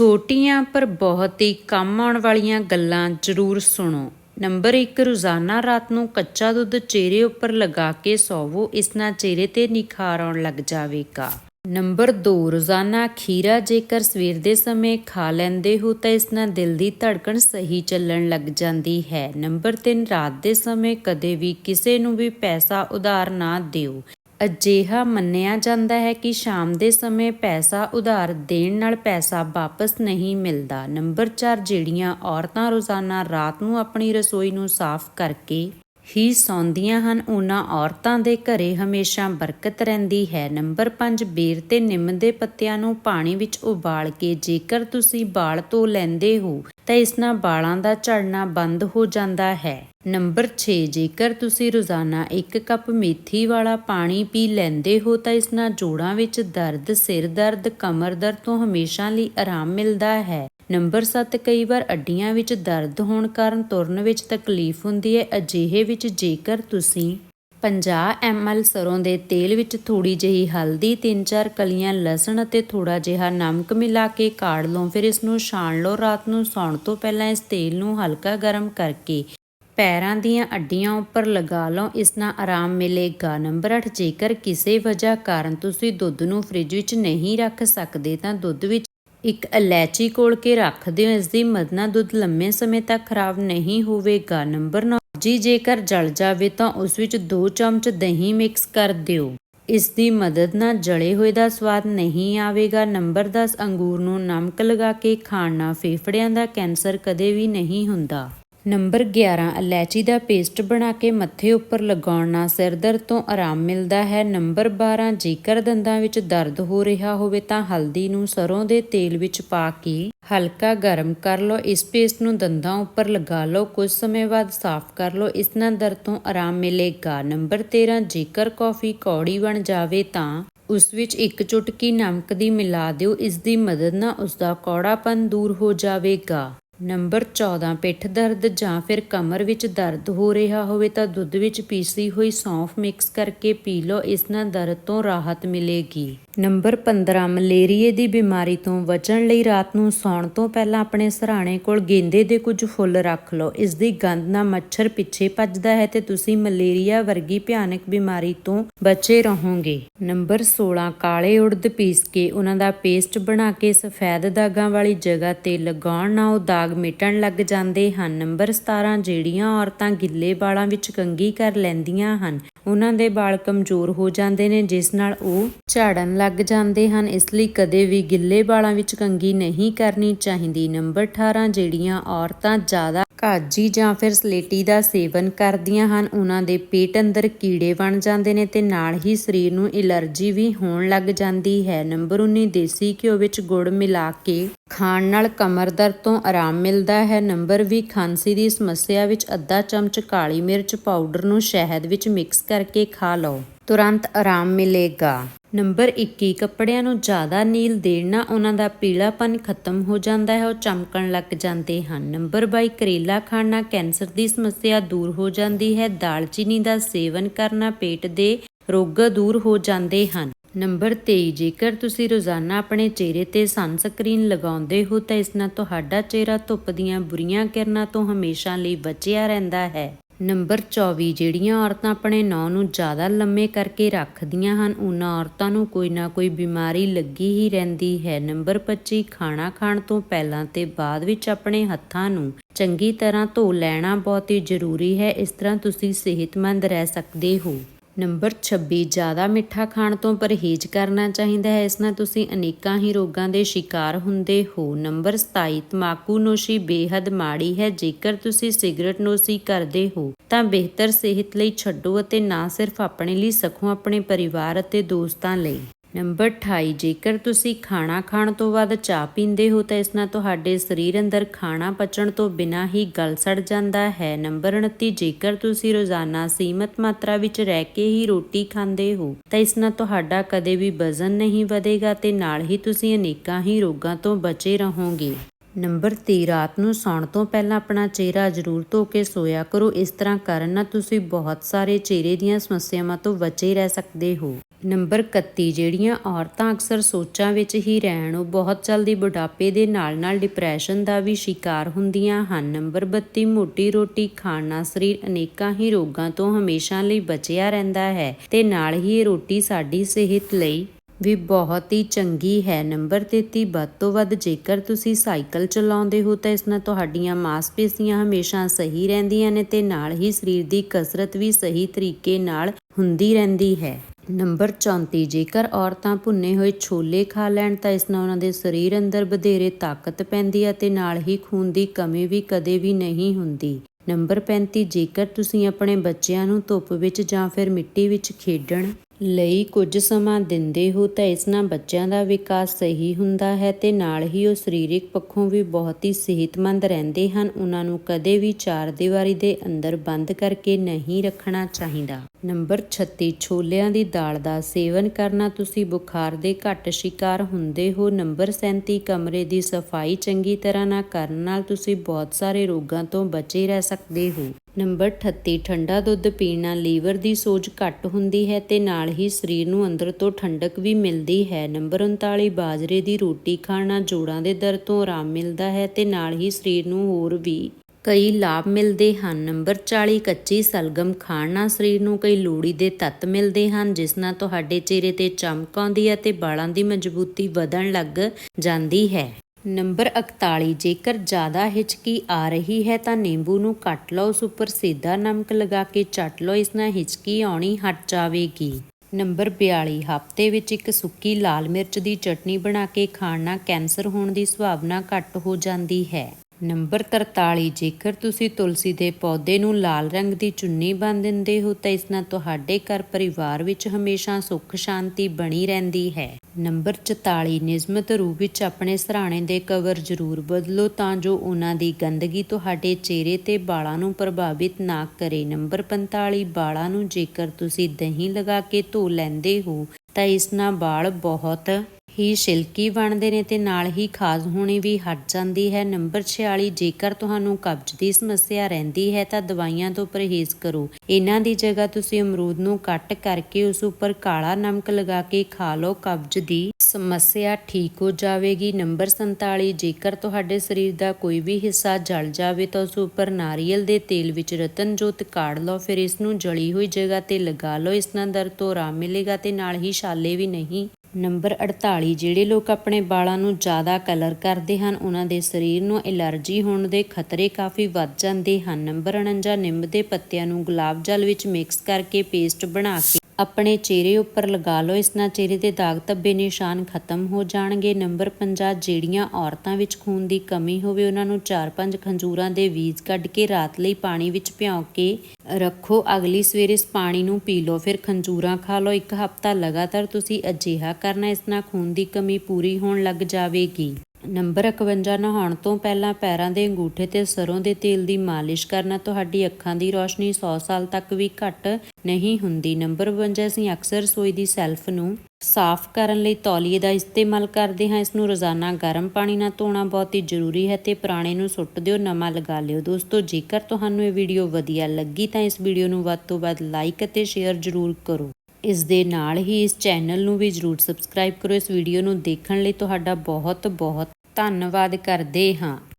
ਛੋਟੀਆਂ ਪਰ ਬਹੁਤ ਹੀ ਕੰਮ ਆਉਣ ਵਾਲੀਆਂ ਗੱਲਾਂ ਜ਼ਰੂਰ ਸੁਣੋ। ਨੰਬਰ 1 ਰੋਜ਼ਾਨਾ ਰਾਤ ਨੂੰ ਕੱਚਾ ਦੁੱਧ ਚਿਹਰੇ ਉੱਪਰ ਲਗਾ ਕੇ ਸੌਵੋ, ਇਸ ਨਾਲ ਚਿਹਰੇ ਤੇ ਨਿਖਾਰ ਆਉਣ ਲੱਗ ਜਾਵੇਗਾ। ਨੰਬਰ 2 ਰੋਜ਼ਾਨਾ ਖੀਰਾ ਜੇਕਰ ਸਵੇਰ ਦੇ ਸਮੇਂ ਖਾ ਲੈਂਦੇ ਹੋ ਤਾਂ ਇਸ ਨਾਲ ਦਿਲ ਦੀ ਧੜਕਣ ਸਹੀ ਚੱਲਣ ਲੱਗ ਜਾਂਦੀ ਹੈ। ਨੰਬਰ 3 ਰਾਤ ਦੇ ਸਮੇਂ ਕਦੇ ਵੀ ਕਿਸੇ ਨੂੰ ਵੀ ਪੈਸਾ ਉਧਾਰ ਨਾ ਦਿਓ। ਅਜਿਹਾ ਮੰਨਿਆ ਜਾਂਦਾ ਹੈ ਕਿ ਸ਼ਾਮ ਦੇ ਸਮੇਂ ਪੈਸਾ ਉਧਾਰ ਦੇਣ ਨਾਲ ਪੈਸਾ ਵਾਪਸ ਨਹੀਂ ਮਿਲਦਾ। ਨੰਬਰ 4 ਜਿਹੜੀਆਂ ਔਰਤਾਂ ਰੋਜ਼ਾਨਾ ਰਾਤ ਨੂੰ ਆਪਣੀ ਰਸੋਈ ਨੂੰ ਸਾਫ਼ ਕਰਕੇ ਹੀ ਸੌਂਦੀਆਂ ਹਨ, ਉਹਨਾਂ ਔਰਤਾਂ ਦੇ ਘਰੇ ਹਮੇਸ਼ਾ ਬਰਕਤ ਰਹਿੰਦੀ ਹੈ। ਨੰਬਰ 5 ਬੇਰ ਤੇ ਨਿੰਮ ਦੇ ਪੱਤਿਆਂ ਨੂੰ ਪਾਣੀ ਵਿੱਚ ਉਬਾਲ ਕੇ ਜੇਕਰ ਤੁਸੀਂ ਵਾਲ ਧੋ ਲੈਂਦੇ ਹੋ ਤਾਂ ਇਸ ਨਾਲ ਵਾਲਾਂ ਦਾ ਝੜਨਾ ਬੰਦ ਹੋ ਜਾਂਦਾ ਹੈ। ਨੰਬਰ 6 ਜੇਕਰ ਤੁਸੀਂ ਰੋਜ਼ਾਨਾ 1 ਕੱਪ ਮੇਥੀ ਵਾਲਾ ਪਾਣੀ ਪੀ ਲੈਂਦੇ ਹੋ ਤਾਂ ਇਸ ਨਾਲ ਜੋੜਾਂ ਵਿੱਚ ਦਰਦ, ਸਿਰ ਦਰਦ, ਕਮਰ ਦਰਦ ਤੋਂ ਹਮੇਸ਼ਾ ਲਈ ਆਰਾਮ ਮਿਲਦਾ ਹੈ। ਨੰਬਰ 7 ਕਈ ਵਾਰ ਅੱਡੀਆਂ ਵਿੱਚ ਦਰਦ ਹੋਣ ਕਾਰਨ ਤੁਰਨ ਵਿੱਚ ਤਕਲੀਫ ਹੁੰਦੀ ਹੈ। ਅਜਿਹੇ ਵਿੱਚ ਜੇਕਰ ਤੁਸੀਂ 50 ml ਸਰੋਂ ਦੇ ਤੇਲ ਵਿੱਚ ਥੋੜੀ ਜਿਹੀ ਹਲਦੀ 3-4 ਕਲੀਆਂ ਲਸਣ ਅਤੇ ਥੋੜਾ ਜਿਹਾ ਨਮਕ ਮਿਲਾ ਕੇ ਕਾੜ ਲਓ। ਫਿਰ ਇਸ ਨੂੰ ਛਾਣ ਲਓ। ਰਾਤ ਨੂੰ ਸੌਣ ਤੋਂ ਪਹਿਲਾਂ ਇਸ ਤੇਲ ਨੂੰ ਹਲਕਾ ਗਰਮ ਕਰਕੇ ਪੈਰਾਂ ਦੀਆਂ ਅੱਡੀਆਂ ਉੱਪਰ ਲਗਾ ਲਓ। ਇਸ ਨਾਲ ਆਰਾਮ ਮਿਲੇਗਾ। ਨੰਬਰ 8 ਜੇਕਰ ਕਿਸੇ ਵਜ੍ਹਾ ਕਾਰਨ ਤੁਸੀਂ ਦੁੱਧ ਨੂੰ ਫ੍ਰਿਜ ਵਿੱਚ ਨਹੀਂ ਰੱਖ ਸਕਦੇ, ਤਾਂ ਦੁੱਧ ਵਿੱਚ ਇੱਕ ਇਲਾਇਚੀ ਕੋਲ ਕੇ ਰੱਖ ਦਿਓ। ਇਸ ਦੀ ਮਦਦ ਨਾਲ ਦੁੱਧ ਲੰਮੇ ਸਮੇਂ ਤੱਕ ਖਰਾਬ ਨਹੀਂ ਹੋਵੇਗਾ। ਨੰਬਰ 9 ਸਬਜ਼ੀ ਜੇਕਰ ਜਲ ਜਾਵੇ ਤਾਂ ਉਸ ਵਿੱਚ 2 ਚਮਚ ਦਹੀਂ ਮਿਕਸ ਕਰ ਦਿਓ। ਇਸ ਦੀ ਮਦਦ ਨਾਲ ਜਲੇ ਹੋਏ ਦਾ ਸਵਾਦ ਨਹੀਂ ਆਵੇਗਾ। ਨੰਬਰ 10 ਅੰਗੂਰ ਨੂੰ ਨਮਕ ਲਗਾ ਕੇ ਖਾਣ ਨਾਲ ਫੇਫੜਿਆਂ ਦਾ ਕੈਂਸਰ ਕਦੇ ਵੀ ਨਹੀਂ ਹੁੰਦਾ। ਨੰਬਰ 11 ਇਲਾਇਚੀ ਦਾ ਪੇਸਟ ਬਣਾ ਕੇ ਮੱਥੇ ਉੱਪਰ ਲਗਾਉਣ ਨਾਲ ਸਿਰ ਦਰਦ ਤੋਂ ਆਰਾਮ ਮਿਲਦਾ ਹੈ। ਨੰਬਰ 12 ਜੇਕਰ ਦੰਦਾਂ ਵਿੱਚ ਦਰਦ ਹੋ ਰਿਹਾ ਹੋਵੇ ਤਾਂ ਹਲਦੀ ਨੂੰ ਸਰੋਂ ਦੇ ਤੇਲ ਵਿੱਚ ਪਾ ਕੇ ਹਲਕਾ ਗਰਮ ਕਰ ਲਓ। ਇਸ ਪੇਸਟ ਨੂੰ ਦੰਦਾਂ ਉੱਪਰ ਲਗਾ ਲਓ। ਕੁਝ ਸਮੇਂ ਬਾਅਦ ਸਾਫ਼ ਕਰ ਲਓ। ਇਸ ਨਾਲ ਦਰਦ ਤੋਂ ਆਰਾਮ ਮਿਲੇਗਾ। ਨੰਬਰ 13 ਜੇਕਰ ਕੌਫੀ ਕੌੜੀ ਬਣ ਜਾਵੇ ਤਾਂ ਉਸ ਵਿੱਚ ਇੱਕ ਚੁਟਕੀ ਨਮਕ ਦੀ ਮਿਲਾ ਦਿਓ। ਇਸ ਦੀ ਮਦਦ ਨਾਲ ਉਸ ਦਾ ਕੌੜਾਪਨ ਦੂਰ ਹੋ ਜਾਵੇਗਾ। ਨੰਬਰ 14 ਪਿੱਠ ਦਰਦ ਜਾਂ ਫਿਰ ਕਮਰ ਵਿੱਚ ਦਰਦ ਹੋ ਰਿਹਾ ਹੋਵੇ ਤਾਂ ਦੁੱਧ ਵਿੱਚ ਪੀਸੀ ਹੋਈ ਸੌਂਫ ਮਿਕਸ ਕਰਕੇ ਪੀ ਲਓ, ਇਸ ਨਾਲ ਦਰਦ ਤੋਂ ਰਾਹਤ ਮਿਲੇਗੀ। ਨੰਬਰ 15 ਮਲੇਰੀਏ ਦੀ ਬਿਮਾਰੀ ਤੋਂ ਬਚਣ ਲਈ ਰਾਤ ਨੂੰ ਸੌਣ ਤੋਂ ਪਹਿਲਾਂ ਆਪਣੇ ਸਰਾਣੇ ਕੋਲ ਗੇਂਦੇ ਦੇ ਕੁਝ ਫੁੱਲ ਰੱਖ ਲਓ। ਇਸ ਦੀ ਗੰਧ ਨਾਲ ਮੱਛਰ ਪਿੱਛੇ ਭੱਜਦਾ ਹੈ ਤੇ ਤੁਸੀਂ ਮਲੇਰੀਆ ਵਰਗੀ ਭਿਆਨਕ ਬਿਮਾਰੀ ਤੋਂ ਬਚੇ ਰਹੋਗੇ। ਨੰਬਰ 16 ਕਾਲੇ ਉੜਦ ਪੀਸ ਕੇ ਉਹਨਾਂ ਦਾ ਪੇਸਟ ਬਣਾ ਕੇ ਸਫੈਦ ਦਾਗਾਂ ਵਾਲੀ ਜਗ੍ਹਾ ਤੇ ਲਗਾਉਣ ਨਾਲ ਉਹ ਦਾਗ ਮਿਟਣ ਲੱਗ ਜਾਂਦੇ ਹਨ। ਨੰਬਰ 17 ਜਿਹੜੀਆਂ ਔਰਤਾਂ ਗਿੱਲੇ ਵਾਲਾਂ ਵਿੱਚ ਕੰਗੀ ਕਰ ਲੈਂਦੀਆਂ ਹਨ ਉਹਨਾਂ ਦੇ ਵਾਲ ਕਮਜ਼ੋਰ ਹੋ ਜਾਂਦੇ ਨੇ, ਜਿਸ ਨਾਲ ਉਹ ਝਾੜਨ ਲੱਗ ਜਾਂਦੇ ਹਨ। ਇਸ ਲਈ ਕਦੇ ਵੀ ਗਿੱਲੇ ਵਾਲਾਂ ਵਿੱਚ ਕੰਗੀ ਨਹੀਂ ਕਰਨੀ ਚਾਹੀਦੀ। ਨੰਬਰ 18 ਜਿਹੜੀਆਂ ਔਰਤਾਂ ਜ਼ਿਆਦਾ ਕਾਜੀ ਜਾਂ ਫਿਰ ਸਲੇਟੀ ਦਾ ਸੇਵਨ ਕਰਦੀਆਂ ਹਨ, ਉਹਨਾਂ ਦੇ ਪੇਟ ਅੰਦਰ ਕੀੜੇ ਬਣ ਜਾਂਦੇ ਨੇ ਤੇ ਨਾਲ ਹੀ ਸਰੀਰ ਨੂੰ ਐਲਰਜੀ ਵੀ ਹੋਣ ਲੱਗ ਜਾਂਦੀ ਹੈ। ਨੰਬਰ 19 ਦੇਸੀ ਘਿਓ ਵਿੱਚ ਗੁੜ ਮਿਲਾ ਕੇ ਖਾਣ ਨਾਲ ਕਮਰ ਦਰਦ ਤੋਂ ਆਰਾਮ ਮਿਲਦਾ ਹੈ। ਨੰਬਰ 20 ਖਾਂਸੀ ਦੀ ਸਮੱਸਿਆ ਵਿੱਚ ਅੱਧਾ ਚਮਚ ਕਾਲੀ ਮਿਰਚ ਪਾਊਡਰ ਨੂੰ ਸ਼ਹਿਦ ਵਿੱਚ ਮਿਕਸ ਕਰਕੇ ਖਾ ਲਓ। ਤੁਰੰਤ ਆਰਾਮ ਮਿਲੇਗਾ। ਨੰਬਰ 21 ਕੱਪੜਿਆਂ ਨੂੰ ਜ਼ਿਆਦਾ ਨੀਲ ਦੇਣ ਨਾਲ ਉਹਨਾਂ ਦਾ ਪੀਲਾਪਨ ਖਤਮ ਹੋ ਜਾਂਦਾ ਹੈ, ਉਹ ਚਮਕਣ ਲੱਗ ਜਾਂਦੇ ਹਨ। ਨੰਬਰ 22 ਕਰੇਲਾ ਖਾਣ ਨਾਲ ਕੈਂਸਰ ਦੀ ਸਮੱਸਿਆ ਦੂਰ ਹੋ ਜਾਂਦੀ ਹੈ, ਦਾਲਚੀਨੀ ਦਾ ਸੇਵਨ ਕਰਨਾ ਪੇਟ ਦੇ ਰੋਗ ਦੂਰ ਹੋ ਜਾਂਦੇ ਹਨ। ਨੰਬਰ 23 ਜੇਕਰ ਤੁਸੀਂ ਰੋਜ਼ਾਨਾ ਆਪਣੇ ਚਿਹਰੇ ਤੇ ਸਨਸਕ੍ਰੀਨ ਲਗਾਉਂਦੇ ਹੋ, ਤਾਂ ਇਸ ਨਾਲ ਤੁਹਾਡਾ ਚਿਹਰਾ ਧੁੱਪ ਦੀਆਂ ਬੁਰੀਆਂ ਕਿਰਨਾਂ ਤੋਂ ਹਮੇਸ਼ਾ ਲਈ ਬਚਿਆ ਰਹਿੰਦਾ ਹੈ। ਨੰਬਰ 24 ਜਿਹੜੀਆਂ ਔਰਤਾਂ ਆਪਣੇ ਨੌ ਨੂੰ ਜ਼ਿਆਦਾ ਲੰਮੇ ਕਰਕੇ ਰੱਖਦੀਆਂ ਹਨ, ਉਹਨਾਂ ਔਰਤਾਂ ਨੂੰ ਕੋਈ ਨਾ ਕੋਈ ਬਿਮਾਰੀ ਲੱਗੀ ਹੀ ਰਹਿੰਦੀ ਹੈ। ਨੰਬਰ 25 ਖਾਣਾ ਖਾਣ ਤੋਂ ਪਹਿਲਾਂ ਤੇ ਬਾਅਦ ਵਿੱਚ ਆਪਣੇ ਹੱਥਾਂ ਨੂੰ ਚੰਗੀ ਤਰ੍ਹਾਂ ਧੋ ਲੈਣਾ ਬਹੁਤ ਹੀ ਜ਼ਰੂਰੀ ਹੈ। ਇਸ ਤਰ੍ਹਾਂ ਤੁਸੀਂ ਸਿਹਤਮੰਦ ਰਹਿ ਸਕਦੇ ਹੋ। ਨੰਬਰ 26 ਜ਼ਿਆਦਾ ਮਿੱਠਾ ਖਾਣ ਤੋਂ ਪਰਹੇਜ਼ ਕਰਨਾ ਚਾਹੀਦਾ ਹੈ। ਇਸ ਨਾਲ ਤੁਸੀਂ ਅਨੇਕਾਂ ਹੀ ਰੋਗਾਂ ਦੇ ਸ਼ਿਕਾਰ ਹੁੰਦੇ ਹੋ। ਨੰਬਰ 27 ਤਮਾਕੂ ਨੋਸ਼ੀ ਬੇहद ਮਾੜੀ ਹੈ। ਜੇਕਰ ਤੁਸੀਂ ਸਿਗਰਟ ਨੋਸ਼ੀ ਕਰਦੇ ਹੋ, ਤਾਂ ਬਿਹਤਰ ਸਿਹਤ ਲਈ ਛੱਡੋ ਅਤੇ ਨਾ ਸਿਰਫ ਆਪਣੇ ਲਈ, ਸਗੋਂ ਆਪਣੇ ਪਰਿਵਾਰ ਅਤੇ ਦੋਸਤਾਂ ਲਈ। ਨੰਬਰ 28 ਜੇਕਰ ਤੁਸੀਂ ਖਾਣਾ ਖਾਣ ਤੋਂ ਬਾਅਦ ਚਾਹ ਪੀਂਦੇ ਹੋ ਤਾਂ ਇਸ ਨਾਲ ਤੁਹਾਡੇ ਸਰੀਰ ਅੰਦਰ ਖਾਣਾ ਪਚਣ ਤੋਂ ਬਿਨਾਂ ਹੀ ਗਲ ਸੜ ਜਾਂਦਾ ਹੈ। ਨੰਬਰ 29 ਜੇਕਰ ਤੁਸੀਂ ਰੋਜ਼ਾਨਾ ਸੀਮਤ ਮਾਤਰਾ ਵਿੱਚ ਰਹਿ ਕੇ ਹੀ ਰੋਟੀ ਖਾਂਦੇ ਹੋ ਤਾਂ ਇਸ ਨਾਲ ਤੁਹਾਡਾ ਕਦੇ ਵੀ ਵਜ਼ਨ ਨਹੀਂ ਵਧੇਗਾ ਤੇ ਨਾਲ ਹੀ ਤੁਸੀਂ ਅਨੇਕਾਂ ਹੀ ਰੋਗਾਂ ਤੋਂ ਬਚੇ ਰਹੋਗੇ। ਨੰਬਰ 30 ਰਾਤ ਨੂੰ ਸੌਣ ਤੋਂ ਪਹਿਲਾਂ ਆਪਣਾ ਚਿਹਰਾ ਜ਼ਰੂਰ ਧੋ ਕੇ ਸੋਇਆ ਕਰੋ। ਇਸ ਤਰ੍ਹਾਂ ਕਰਨ ਨਾਲ ਤੁਸੀਂ ਬਹੁਤ ਸਾਰੇ ਚਿਹਰੇ ਦੀਆਂ ਸਮੱਸਿਆਵਾਂ ਤੋਂ ਬਚੇ ਰਹਿ ਸਕਦੇ ਹੋ। ਨੰਬਰ 31 ਜਿਹੜੀਆਂ ਔਰਤਾਂ ਅਕਸਰ ਸੋਚਾਂ ਵਿੱਚ ਹੀ ਰਹਿਣ, ਉਹ ਬਹੁਤ ਜਲਦੀ ਬੁਢਾਪੇ ਦੇ ਨਾਲ-ਨਾਲ ਡਿਪਰੈਸ਼ਨ ਦਾ ਵੀ ਸ਼ਿਕਾਰ ਹੁੰਦੀਆਂ ਹਨ। ਨੰਬਰ 32 ਮੋਟੀ ਰੋਟੀ ਖਾਣ ਨਾਲ ਸਰੀਰ ਅਨੇਕਾਂ ਹੀ ਰੋਗਾਂ ਤੋਂ ਹਮੇਸ਼ਾ ਲਈ ਬਚਿਆ ਰਹਿੰਦਾ ਹੈ ਤੇ ਨਾਲ ਹੀ ਇਹ ਰੋਟੀ ਸਾਡੀ ਸਿਹਤ ਲਈ ਵੀ ਬਹੁਤ ਹੀ ਚੰਗੀ ਹੈ। ਨੰਬਰ 33 ਵੱਧ ਤੋਂ ਵੱਧ ਜੇਕਰ ਤੁਸੀਂ ਸਾਈਕਲ ਚਲਾਉਂਦੇ ਹੋ ਤਾਂ ਇਸ ਨਾਲ ਤੁਹਾਡੀਆਂ ਮਾਸਪੇਸ਼ੀਆਂ ਹਮੇਸ਼ਾ ਸਹੀ ਰਹਿੰਦੀਆਂ ਨੇ ਤੇ ਨਾਲ ਹੀ ਸਰੀਰ ਦੀ ਕਸਰਤ ਵੀ ਸਹੀ ਤਰੀਕੇ ਨਾਲ ਹੁੰਦੀ ਰਹਿੰਦੀ ਹੈ। ਨੰਬਰ 34 ਜੇਕਰ ਔਰਤਾਂ ਭੁੰਨੇ ਹੋਏ ਛੋਲੇ ਖਾ ਲੈਣ ਤਾਂ ਇਸ ਨਾਲ ਉਹਨਾਂ ਦੇ ਸਰੀਰ ਅੰਦਰ ਵਧੇਰੇ ਤਾਕਤ ਪੈਂਦੀ ਹੈ ਤੇ ਨਾਲ ਹੀ ਖੂਨ ਦੀ ਕਮੀ ਵੀ ਕਦੇ ਵੀ ਨਹੀਂ ਹੁੰਦੀ। ਨੰਬਰ 35 ਜੇਕਰ ਤੁਸੀਂ ਆਪਣੇ ਬੱਚਿਆਂ ਨੂੰ ਧੁੱਪ ਵਿੱਚ ਜਾਂ ਫਿਰ ਮਿੱਟੀ ਵਿੱਚ ਖੇਡਣ ਲਈ ਕੁਝ ਸਮਾਂ ਦਿੰਦੇ ਹੋ ਤਾਂ ਇਸ ਨਾਲ ਬੱਚਿਆਂ ਦਾ ਵਿਕਾਸ ਸਹੀ ਹੁੰਦਾ ਹੈ ਤੇ ਨਾਲ ਹੀ ਉਹ ਸਰੀਰਕ ਪੱਖੋਂ ਵੀ ਬਹੁਤ ਹੀ ਸਿਹਤਮੰਦ ਰਹਿੰਦੇ ਹਨ। ਉਹਨਾਂ ਨੂੰ ਕਦੇ ਵੀ ਚਾਰ ਦੀਵਾਰੀ ਦੇ ਅੰਦਰ ਬੰਦ ਕਰਕੇ ਨਹੀਂ ਰੱਖਣਾ ਚਾਹੀਦਾ। ਨੰਬਰ 36 ਛੋਲਿਆਂ ਦੀ ਦਾਲ ਦਾ ਸੇਵਨ ਕਰਨਾ। ਤੁਸੀਂ ਬੁਖਾਰ ਦੇ ਘੱਟ ਸ਼ਿਕਾਰ ਹੁੰਦੇ ਹੋ। ਨੰਬਰ 37 ਕਮਰੇ ਦੀ ਸਫ਼ਾਈ ਚੰਗੀ ਤਰ੍ਹਾਂ ਨਾਲ ਕਰਨ ਨਾਲ ਤੁਸੀਂ ਬਹੁਤ ਸਾਰੇ ਰੋਗਾਂ ਤੋਂ ਬਚੇ ਰਹਿ ਸਕਦੇ ਹੋ। ਨੰਬਰ 38 ਠੰਡਾ ਦੁੱਧ ਪੀਣ ਨਾਲ ਲੀਵਰ ਦੀ ਸੋਜ ਘੱਟ ਹੁੰਦੀ ਹੈ ਤੇ ਨਾਲ ਹੀ ਸਰੀਰ ਨੂੰ ਅੰਦਰ ਤੋਂ ਠੰਡਕ ਵੀ ਮਿਲਦੀ ਹੈ। ਨੰਬਰ 39 ਬਾਜਰੇ ਦੀ ਰੋਟੀ ਖਾਣ ਨਾਲ ਜੋੜਾਂ ਦੇ ਦਰਦ ਤੋਂ ਆਰਾਮ ਮਿਲਦਾ ਹੈ ਤੇ ਨਾਲ ਹੀ ਸਰੀਰ ਨੂੰ ਹੋਰ ਵੀ ਕਈ ਲਾਭ ਮਿਲਦੇ ਹਨ। ਨੰਬਰ 40 ਕੱਚੀ ਸਲਗਮ ਖਾਣ ਨਾਲ ਸਰੀਰ ਨੂੰ ਕਈ ਲੋੜੀ ਦੇ ਤੱਤ ਮਿਲਦੇ ਹਨ, ਜਿਸ ਨਾਲ ਤੁਹਾਡੇ ਚਿਹਰੇ ਤੇ ਚਮਕ ਆਉਂਦੀ ਹੈ ਤੇ ਵਾਲਾਂ ਦੀ ਮਜ਼ਬੂਤੀ ਵਧਣ ਲੱਗ ਜਾਂਦੀ ਹੈ। ਨੰਬਰ 41 ਜੇਕਰ ਜ਼ਿਆਦਾ ਹਿਚਕੀ ਆ ਰਹੀ ਹੈ ਤਾਂ ਨਿੰਬੂ ਨੂੰ ਕੱਟ ਲਓ ਉਸ ਉੱਪਰ ਸਿੱਧਾ ਨਮਕ ਲਗਾ ਕੇ ਚੱਟ ਲਓ, ਇਸ ਨਾਲ ਹਿਚਕੀ ਆਉਣੀ ਹਟ ਜਾਵੇਗੀ। ਨੰਬਰ 42 ਹਫ਼ਤੇ ਵਿੱਚ ਇੱਕ ਸੁੱਕੀ ਲਾਲ ਮਿਰਚ ਦੀ ਚਟਨੀ ਬਣਾ ਕੇ ਖਾਣ ਨਾਲ ਕੈਂਸਰ ਹੋਣ ਦੀ ਸੰਭਾਵਨਾ ਘੱਟ ਹੋ ਜਾਂਦੀ ਹੈ। ਨੰਬਰ 43 ਜੇਕਰ ਤੁਸੀਂ ਤੁਲਸੀ ਦੇ ਪੌਦੇ ਨੂੰ ਲਾਲ ਰੰਗ ਦੀ ਚੁੰਨੀ ਬੰਨ ਦਿੰਦੇ ਹੋ, ਤਾਂ ਇਸ ਨਾਲ ਤੁਹਾਡੇ ਘਰ ਪਰਿਵਾਰ ਵਿੱਚ ਹਮੇਸ਼ਾ ਸੁੱਖ ਸ਼ਾਂਤੀ ਬਣੀ ਰਹਿੰਦੀ ਹੈ। ਨੰਬਰ 44 ਨਿਯਮਤ ਰੂਪ ਵਿੱਚ ਆਪਣੇ ਸਰਾਣੇ ਦੇ ਕਵਰ ਜ਼ਰੂਰ ਬਦਲੋ ਤਾਂ ਜੋ ਉਹਨਾਂ ਦੀ ਗੰਦਗੀ ਤੁਹਾਡੇ ਚਿਹਰੇ ਤੇ ਬਾਲਾਂ ਨੂੰ ਪ੍ਰਭਾਵਿਤ ਨਾ ਕਰੇ। ਨੰਬਰ 45 ਵਾਲਾਂ ਨੂੰ ਜੇਕਰ ਤੁਸੀਂ ਦਹੀਂ ਲਗਾ ਕੇ ਧੋ ਲੈਂਦੇ ਹੋ, ਤਾਂ ਇਸ ਨਾਲ ਬਾਲ ਬਹੁਤ ਹੀ ਸਿਲਕੀ ਬਣਦੇ ਨੇ ਤੇ ਨਾਲ ਹੀ ਖਾਜ ਹੋਣੀ ਵੀ ਹਟ ਜਾਂਦੀ ਹੈ। ਨੰਬਰ 46 ਜੇਕਰ ਤੁਹਾਨੂੰ ਕਬਜ਼ ਦੀ ਸਮੱਸਿਆ ਰਹਿੰਦੀ ਹੈ ਤਾਂ ਦਵਾਈਆਂ ਤੋਂ ਪਰਹੇਜ਼ ਕਰੋ। ਇਹਨਾਂ ਦੀ ਜਗ੍ਹਾ ਤੁਸੀਂ ਅਮਰੂਦ ਨੂੰ ਕੱਟ ਕਰਕੇ ਉਸ ਉੱਪਰ ਕਾਲਾ ਨਮਕ ਲਗਾ ਕੇ ਖਾ ਲਓ। ਕਬਜ਼ ਦੀ ਸਮੱਸਿਆ ਠੀਕ ਹੋ ਜਾਵੇਗੀ। ਨੰਬਰ 47 ਜੇਕਰ ਤੁਹਾਡੇ ਸਰੀਰ ਦਾ ਕੋਈ ਵੀ ਹਿੱਸਾ ਜਲ ਜਾਵੇ ਤਾਂ ਉਸ ਉੱਪਰ ਨਾਰੀਅਲ ਦੇ ਤੇਲ ਵਿੱਚ ਰਤਨ ਜੋਤ ਕਾੜ ਲਓ। ਫਿਰ ਇਸ ਨੂੰ ਜਲੀ ਹੋਈ ਜਗ੍ਹਾ ਤੇ ਲਗਾ ਲਓ। ਇਸ ਨਾਲ ਦਰਦ ਤੋਂ ਆਰਾਮ ਮਿਲੇਗਾ ਤੇ ਨਾਲ ਹੀ ਛਾਲੇ ਵੀ ਨਹੀਂ ਨੰਬਰ 48 ਜਿਹੜੇ ਲੋਕ ਆਪਣੇ ਵਾਲਾਂ ਨੂੰ ਜ਼ਿਆਦਾ ਕਲਰ ਕਰਦੇ ਹਨ, ਉਹਨਾਂ ਦੇ ਸਰੀਰ ਨੂੰ ਐਲਰਜੀ ਹੋਣ ਦੇ ਖਤਰੇ ਕਾਫੀ ਵੱਧ ਜਾਂਦੇ ਹਨ। ਨੰਬਰ 49 ਨਿੰਮ ਦੇ ਪੱਤਿਆਂ ਨੂੰ ਗੁਲਾਬ ਜਲ ਵਿੱਚ ਮਿਕਸ ਕਰਕੇ ਪੇਸਟ ਬਣਾ ਕੇ ਆਪਣੇ ਚਿਹਰੇ ਉੱਪਰ ਲਗਾ ਲਓ। ਇਸ ਨਾਲ ਚਿਹਰੇ ਦੇ ਦਾਗ ਧੱਬੇ ਨਿਸ਼ਾਨ ਖਤਮ ਹੋ ਜਾਣਗੇ। ਨੰਬਰ 50 ਜਿਹੜੀਆਂ ਔਰਤਾਂ ਵਿੱਚ ਖੂਨ ਦੀ ਕਮੀ ਹੋਵੇ, ਉਹਨਾਂ ਨੂੰ 4-5 ਖੰਜੂਰਾਂ ਦੇ ਬੀਜ ਕੱਢ ਕੇ ਰਾਤ ਲਈ ਪਾਣੀ ਵਿੱਚ ਭਿਓ ਕੇ ਰੱਖੋ। ਅਗਲੀ ਸਵੇਰੇ ਇਸ ਪਾਣੀ ਨੂੰ ਪੀ ਲਓ। ਫਿਰ ਖੰਜੂਰਾਂ ਖਾ ਲਓ। ਇੱਕ ਹਫ਼ਤਾ ਲਗਾਤਾਰ ਤੁਸੀਂ ਅਜਿਹਾ ਕਰਨਾ, ਇਸ ਨਾਲ ਖੂਨ ਦੀ ਕਮੀ ਪੂਰੀ ਹੋਣ ਲੱਗ ਜਾਵੇਗੀ। ਨੰਬਰ 51 ਨਹਾਉਣ ਤੋਂ ਪਹਿਲਾਂ ਪੈਰਾਂ ਦੇ ਅੰਗੂਠੇ ਤੇ ਸਰੋਂ ਦੇ ਤੇਲ ਦੀ ਮਾਲਿਸ਼ ਕਰਨਾ ਤੁਹਾਡੀ ਅੱਖਾਂ ਦੀ ਰੋਸ਼ਨੀ 100 ਸਾਲ ਤੱਕ ਵੀ ਘੱਟ ਨਹੀਂ ਹੁੰਦੀ। ਨੰਬਰ 52 ਅਸੀਂ ਅਕਸਰ ਰਸੋਈ ਦੀ ਸੈਲਫ ਨੂੰ ਸਾਫ਼ ਕਰਨ ਲਈ ਤੌਲੀਏ ਦਾ ਇਸਤੇਮਾਲ ਕਰਦੇ ਹਾਂ। ਇਸ ਨੂੰ ਰੋਜ਼ਾਨਾ ਗਰਮ ਪਾਣੀ ਨਾਲ ਧੋਣਾ ਬਹੁਤ ਹੀ ਜ਼ਰੂਰੀ ਹੈ ਤੇ ਪੁਰਾਣੇ ਨੂੰ ਸੁੱਟ ਦਿਓ, ਨਵਾਂ ਲਗਾ ਲਿਓ। ਦੋਸਤੋ, ਜੇਕਰ ਤੁਹਾਨੂੰ ਇਹ ਵੀਡੀਓ ਵਧੀਆ ਲੱਗੀ ਤਾਂ ਇਸ ਵੀਡੀਓ ਨੂੰ ਵੱਧ ਤੋਂ ਵੱਧ ਲਾਈਕ ਅਤੇ ਸ਼ੇਅਰ ਜ਼ਰੂਰ ਕਰੋ। ਇਸ ਦੇ ਨਾਲ ਹੀ ਇਸ ਚੈਨਲ ਨੂੰ ਵੀ ਜਰੂਰ ਸਬਸਕ੍ਰਾਈਬ ਕਰੋ। ਇਸ ਵੀਡੀਓ ਨੂੰ ਦੇਖਣ ਲਈ ਤੁਹਾਡਾ ਬਹੁਤ ਬਹੁਤ ਧੰਨਵਾਦ ਕਰਦੇ ਹਾਂ।